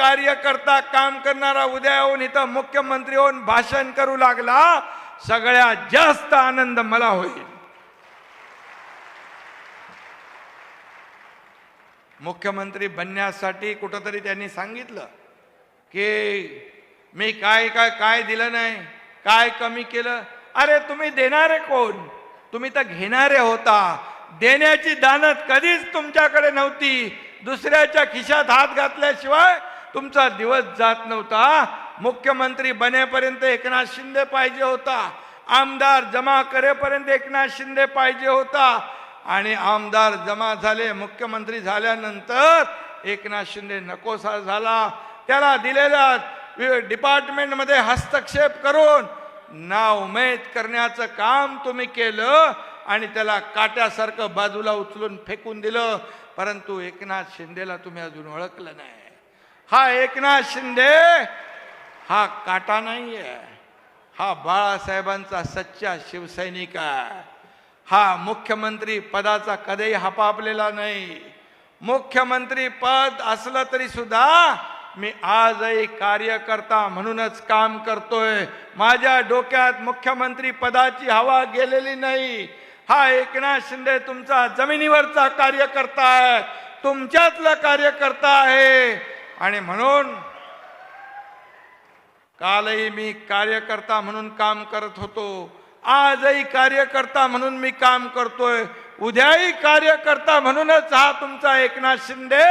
कार्यकर्ता काम करणारा उद्या येऊन इथं मुख्यमंत्री होऊन भाषण करू लागला सगळ्यात जास्त आनंद मला होईल. मुख्यमंत्री बनण्यासाठी कुठंतरी त्यांनी सांगितलं की मी काय काय काय दिलं नाही काय कमी केलं? अरे तुम्ही देणारे कोण? तुम्ही तर घेणारे होता. देण्याची दानत कधीच तुमच्याकडे नव्हती. दुसऱ्याच्या खिशात हात घातल्याशिवाय तुमचा दिवस जात नव्हता. मुख्यमंत्री बनेपर्यंत एकनाथ शिंदे पाहिजे होता. आमदार जमा करेपर्यंत एकनाथ शिंदे पाहिजे होता. आणि आमदार जमा झाले मुख्यमंत्री झाल्यानंतर एकनाथ शिंदे नकोसा झाला. त्याला दिलेल्या डिपार्टमेंटमध्ये हस्तक्षेप करून नाउमेद करण्याचं काम तुम्ही केलं आणि त्याला काट्यासारखं बाजूला उचलून फेकून दिलं. परंतु एकनाथ शिंदेला तुम्ही अजून ओळखलं नाही. हा एकनाथ शिंदे हा काटा नाहीये. हा बाळासाहेबांचा सच्चा शिवसैनिक आहे. हा मुख्यमंत्री पदाचा कधीही हपापलेला नाही. मुख्यमंत्री पद असलं तरी सुद्धा मी आजही कार्यकर्ता म्हणूनच काम करतोय. माझ्या डोक्यात मुख्यमंत्री पदाची हवा गेलेली नाही. हा एकनाथ शिंदे तुमचा जमिनीवरचा कार्यकर्ता आहे. तुमच्यातला कार्यकर्ता आहे. आणि म्हणून कालही मी कार्यकर्ता म्हणून काम करत होतो. आजही कार्यकर्ता म्हणून मी काम करतोय. उद्याही कार्यकर्ता म्हणूनच हा तुमचा एकनाथ शिंदे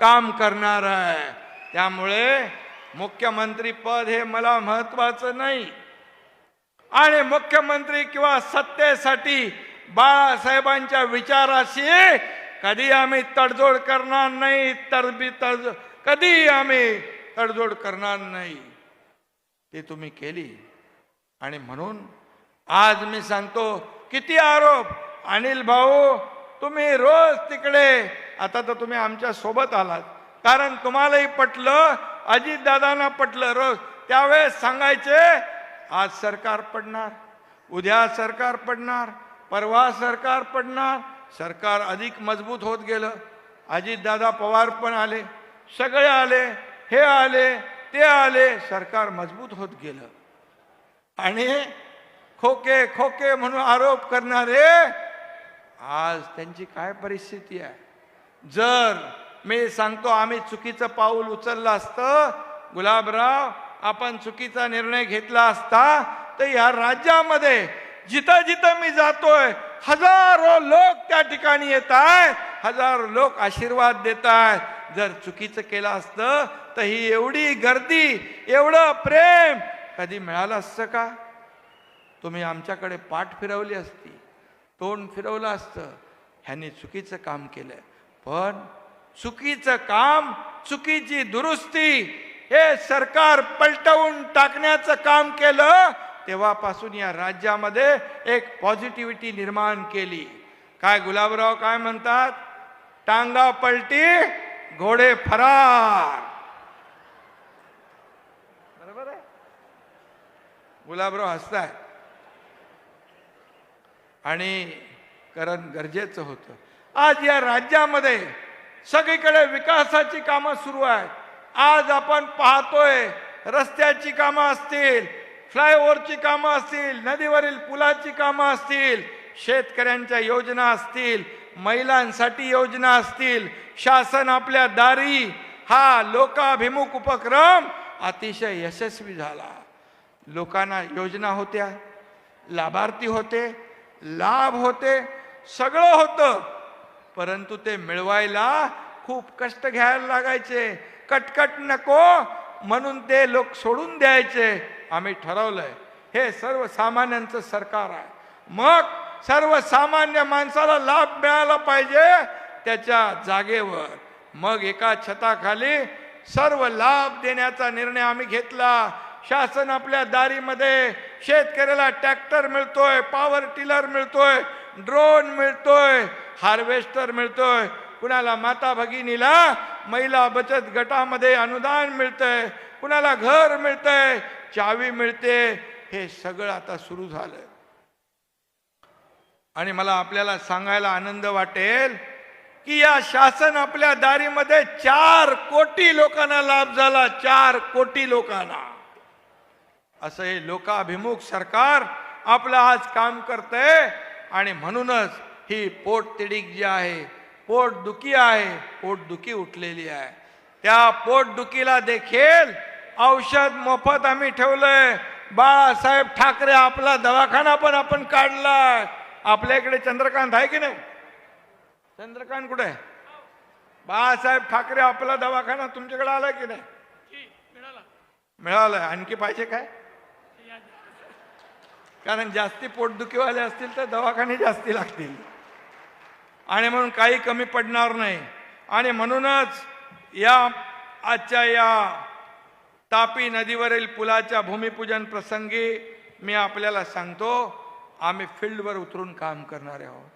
काम करणार आहे. त्यामुळे मुख्यमंत्री पद हे मला महत्वाचं नाही. आणि मुख्यमंत्री किंवा सत्तेसाठी बाळासाहेबांच्या विचाराशी कधी आम्ही तडजोड करणार नाही तरबी तडजोड कधी आम्ही तडजोड करणार नाही. ते तुम्ही केली. आणि म्हणून आज मी सांगतो किती आरोप. अनिल भाऊ तुम्ही रोज तिकडे आता तर तुम्ही आमच्यासोबत आलात. कारण तुम्हालाही पटलं अजितदादांना पटलं रोज. त्यावेळेस सांगायचे आज सरकार पडणार उद्या सरकार पडणार परवा सरकार पडणार. सरकार अधिक मजबूत होत गेलं. अजितदादा पवार पण आले. सगळे आले हे आले ते आले सरकार मजबूत होत गेलं. आणि खोके खोके म्हणून आरोप करणारे आज त्यांची काय परिस्थिती आहे? जर मी सांगतो आम्ही चुकीचं पाऊल उचललं असतं गुलाबराव आपण चुकीचा निर्णय घेतला असता तर या राज्यामध्ये जिथं जिथं मी जातोय हजारो लोक त्या ठिकाणी येत आहेत हजारो लोक आशीर्वाद देत आहेत जर चुकीचं केलं असतं तर ही एवढी गर्दी एवढं प्रेम कधी मिळालं असतं का? तुम्ही आमच्याकडे पाठ फिरवली असती तोंड फिरवलं असतं ह्यांनी चुकीचं काम केलं. पण चुकीचं काम चुकीची दुरुस्ती हे सरकार पलटवून टाकण्याचं काम केलं तेव्हापासून या राज्यामध्ये एक पॉझिटिव्हिटी निर्माण केली. काय गुलाबराव काय म्हणतात? टांगा पलटी घोडे फरार. बरोबर आहे? गुलाबराव हसताय आणि करण गरजेचं होतं. आज या राज्यामध्ये सगळीकडे विकासाची कामं सुरू आहेत. आज आपण पाहतोय रस्त्याची कामं असतील फ्लायओव्हरची कामं असतील नदीवरील पुलाची कामं असतील शेतकऱ्यांच्या योजना असतील महिलांसाठी योजना असतील शासन आपल्या दारी हा लोकाभिमुख उपक्रम अतिशय यशस्वी झाला. लोकांना योजना होत्या लाभार्थी होते लाभ होते सगळं होतं. परंतु ते मिळवायला खूप कष्ट घ्यायला लागायचे. कटकट नको म्हणून ते लोक सोडून द्यायचे. आम्ही ठरवलंय हे सर्वसामान्यांचं सरकार आहे. मग सर्वसामान्य माणसाला लाभ मिळाला पाहिजे त्याच्या जागेवर. मग एका छताखाली सर्व लाभ देण्याचा निर्णय आम्ही घेतला. शासन आपल्या दारीमध्ये शेतकऱ्याला ट्रॅक्टर मिळतोय पॉवर टिलर मिळतोय ड्रोन मिळतोय हार्वेस्टर मिळतोय. कुणाला माता भगिनीला महिला बचत गटामध्ये अनुदान मिळतंय कुणाला घर मिळतंय चावी मिळते. हे सगळं आता सुरू झालंय. आणि मला आपल्याला सांगायला आनंद वाटेल की या शासन आपल्या दारीमध्ये चार कोटी लोकांना लाभ झाला चार कोटी लोकांना. असं हे लोकाभिमुख सरकार आपलं आज काम करतंय आणि म्हणूनच ही पोटतिडीक जी आहे पोटदुखी आहे पोटदुखी उठलेली आहे. त्या पोटदुखीला देखील औषध मोफत आम्ही ठेवलंय. बाळासाहेब ठाकरे आपला दवाखाना पण आपण काढलाय. आपल्या इकडे चंद्रकांत आहे की नाही? चंद्रकांत कुठे? आहे बाळासाहेब ठाकरे आपला दवाखाना तुमच्याकडे आलाय की नाही? मिळालाय आणखी पाहिजे काय? कारण जास्ती पोटदुखीवाले असतील तर दवाखाने जास्ती लागतील. आणि म्हणून काही कमी पडणार नाही. आणि म्हणूनच या आजच्या या तापी नदीवरील पुलाच्या भूमिपूजन प्रसंगी मी आपल्याला सांगतो आम्ही फील्डवर उतरून काम करणारे आहोत.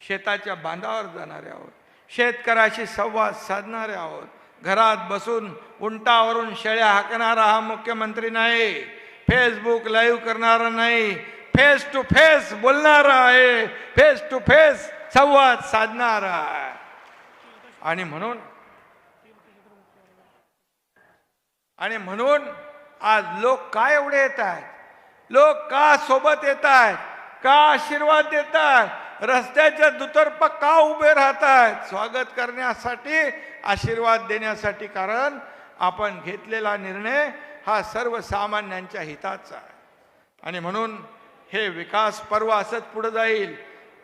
शेताच्या बांधावर जाणारे आहोत. शेतकऱ्याशी संवाद साधणारे आहोत. घरात बसून उंटावरून शेळ्या हाकणारा हा मुख्यमंत्री नाही. फेसबुक लाईव्ह करणारा नाही. फेस टू फेस बोलणारा आहे. फेस टू फेस संवाद साधणारा आहे. आणि म्हणून आणि म्हणून आज लोक का एवढे येत आहेत? लोक का सोबत येत आहेत? का आशीर्वाद देतात? रस्त्याच्या दुतर्फ का उभे राहत आहेत स्वागत करण्यासाठी आशीर्वाद देण्यासाठी कारण आपण घेतलेला निर्णय हा सर्वसामान्यांच्या हिताचा आहे. आणि म्हणून हे विकास पर्व असंच पुढे जाईल.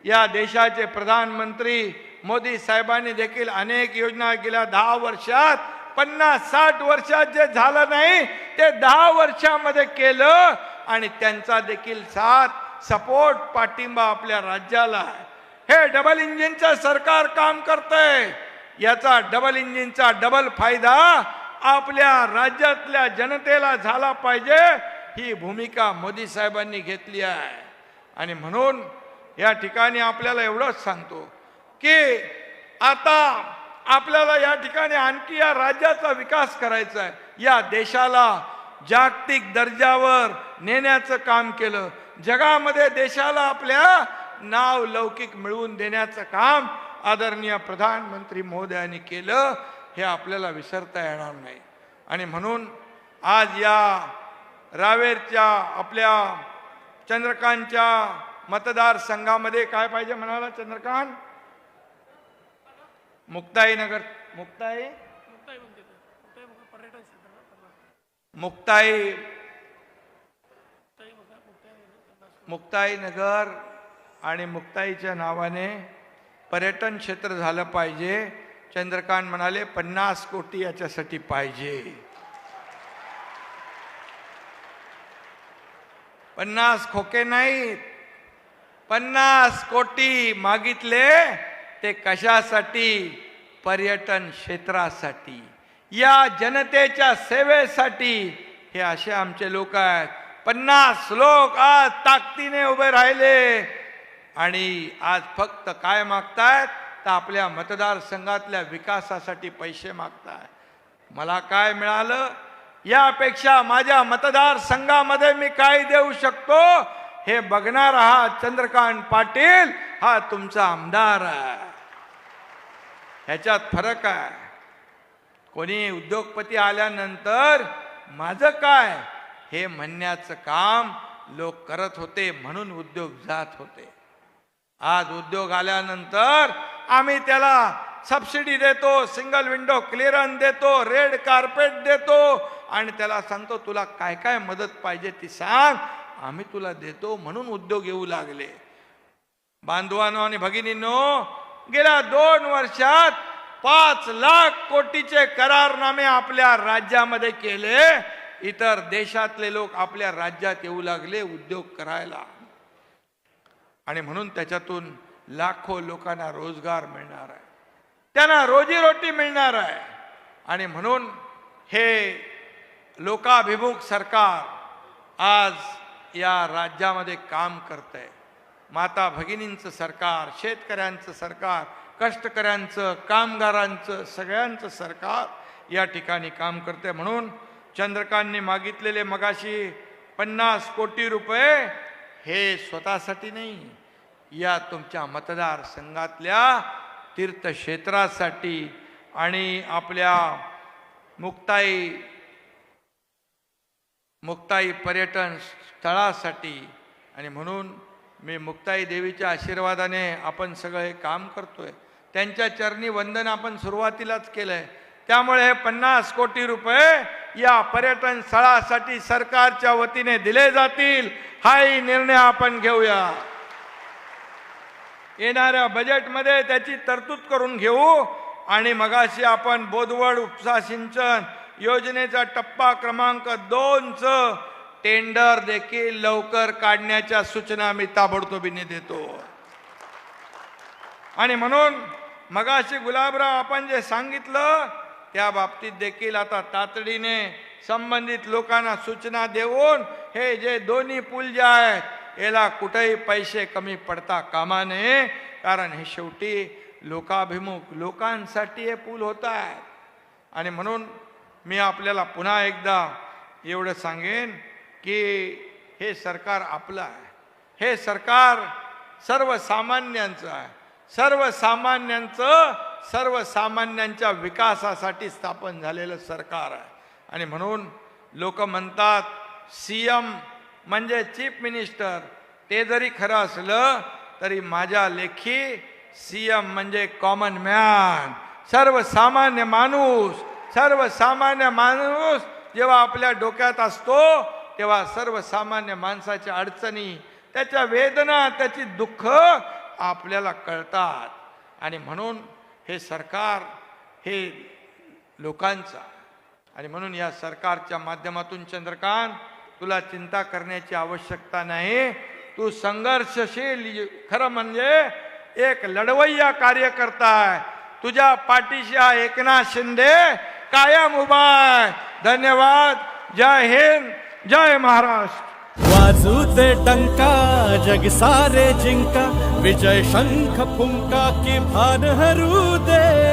या देशाचे प्रधानमंत्री मोदी साहेबांनी देखील अनेक योजना गेल्या दहा वर्षात पन्नास साठ वर्षात जे झालं नाही ते दहा वर्षामध्ये केलं आणि त्यांचा देखील साथ सपोर्ट पाठिंबा आपल्या राज्याला आहे. हे डबल इंजिनचं सरकार काम करतंय. याचा डबल इंजिनचा डबल फायदा आपल्या राज्यातल्या जनतेला झाला पाहिजे ही भूमिका मोदी साहेबांनी घेतली आहे. आणि म्हणून या ठिकाणी आपल्याला एवढंच सांगतो की आता आपल्याला या ठिकाणी आणखी या राज्याचा विकास करायचा आहे. या देशाला जागतिक दर्जावर नेण्याचं काम केलं. जगामध्ये देशाला आपल्या नाव लौकिक मिळवून देण्याचं काम आदरणीय प्रधानमंत्री महोदयांनी केलं हे आपल्याला विसरता येणार नाही. आणि म्हणून आज या रावेरच्या आपल्या चंद्रकांतच्या मतदारसंघामध्ये काय पाहिजे म्हणाला चंद्रकांत? मुक्ताई? नगर मुक्ताई मुक्ताई मुक्ताई मुक्ताईनगर आणि मुक्ताईच्या नावाने पर्यटन क्षेत्र झालं पाहिजे. चंद्रकांत म्हणाले पन्नास कोटी याच्यासाठी पाहिजे. पन्नास खोके नाहीत. पन्नास कोटी मागितले ते कशासाठी? पर्यटन क्षेत्रासाठी. या जनतेच्या सेवेसाठी. हे असे आमचे लोक आहेत. पन्नास लोक आज ताकदीने उभे राहिले. आणि आज फक्त काय मागतायत? तर आपल्या मतदारसंघातल्या विकासासाठी पैसे मागतायत मला काय मिळालं? यापेक्षा माझ्या मतदारसंघामध्ये मी काय देऊ शकतो? हे बघणार हा चंद्रकांत पाटील. हा तुमचा आमदार आहे. ह्याच्यात फरक आहे. कोणी उद्योगपती आल्यानंतर माझं काय? हे म्हणण्याचं काम लोक करत होते म्हणून उद्योग जात होते. आज उद्योग आल्यानंतर आम्ही त्याला सबसिडी देतो सिंगल विंडो क्लिअरन्स देतो रेड कार्पेट देतो आणि त्याला सांगतो तुला काय काय मदत पाहिजे ती सांग आम्ही तुला देतो म्हणून उद्योग येऊ लागले. बांधवानो आणि भगिनींनो गेल्या दोन वर्षात पाच लाख कोटीचे करारनामे आपल्या राज्यामध्ये केले. इतर देशातले लोक आपल्या राज्यात येऊ लागले उद्योग करायला. आणि म्हणून त्याच्यातून लाखो लोकांना रोजगार मिळणार आहे. त्यांना रोजीरोटी मिळणार आहे. आणि म्हणून हे लोकाभिमुख सरकार आज या राज्यामध्ये काम करत आहे माता भगिनींचं सरकार शेतकऱ्यांचं सरकार कष्टकऱ्यांचं कामगारांचं सगळ्यांचं सरकार या ठिकाणी काम करते म्हणून चंद्रकांतने मागितलेले मगाशी पन्नास कोटी रुपये हे स्वतःसाठी नाही या तुमच्या मतदारसंघातल्या तीर्थक्षेत्रासाठी आणि आपल्या मुक्ताई मुक्ताई पर्यटन स्थळासाठी. आणि म्हणून मी मुक्ताई देवीच्या आशीर्वादाने आपण सगळं हे काम करतोय. त्यांच्या चरणी वंदन आपण सुरुवातीलाच केलं आहे त्यामुळे हे पन्नास कोटी रुपये या पर्यटन स्थळासाठी सरकारच्या वतीने दिले जातील हाही निर्णय आपण घेऊया. येणाऱ्या बजेटमध्ये त्याची तरतूद करून घेऊ आणि मगाशी आपण बोधवड उपसा सिंचन योजनेचा टप्पा क्रमांक दोनचं टेंडर देखील लवकर काढण्याच्या सूचना मी ताबडतोबीने देतो. आणि म्हणून मगाशी गुलाबराव आपण जे सांगितलं त्या बाबतीत देखील आता तातडीने संबंधित लोकांना सूचना देऊन हे जे दोन्ही पूल जे आहेत याला कुठेही पैसे कमी पडता कामा नये. कारण हे शेवटी लोकाभिमुख लोकांसाठी हे पूल होत आहेत. आणि म्हणून मी आपल्याला पुन्हा एकदा एवढं सांगेन की हे सरकार आपलं आहे. हे सरकार सर्वसामान्यांचं आहे. सर्वसामान्यांचं सर्वसामान्यांच्या विकासासाठी स्थापन झालेलं सरकार आहे. आणि म्हणून लोक म्हणतात सी एम म्हणजे चीफ मिनिस्टर. ते जरी खरं असलं तरी माझ्या लेखी सी एम म्हणजे कॉमन मॅन. सर्वसामान्य माणूस सर्वसामान्य माणूस जेव्हा आपल्या डोक्यात असतो तेव्हा सर्वसामान्य माणसाच्या अडचणी त्याच्या वेदना त्याची दुःख आपल्याला कळतात. आणि म्हणून हे सरकार हे लोकांचा. आणि म्हणून या सरकारच्या माध्यमातून चंद्रकांत तुला चिंता करण्याची आवश्यकता नाही. तू संघर्षशील खरं म्हणजे एक लढवय्या कार्यकर्ता आहे. तुझ्या पाठीशी हा एकनाथ शिंदे कायम उभा आहे. धन्यवाद. जय हिंद. जय महाराष्ट्र. वाजू दे डंका जग सारे जिंका विजय शंख फुंका की भान हरू दे।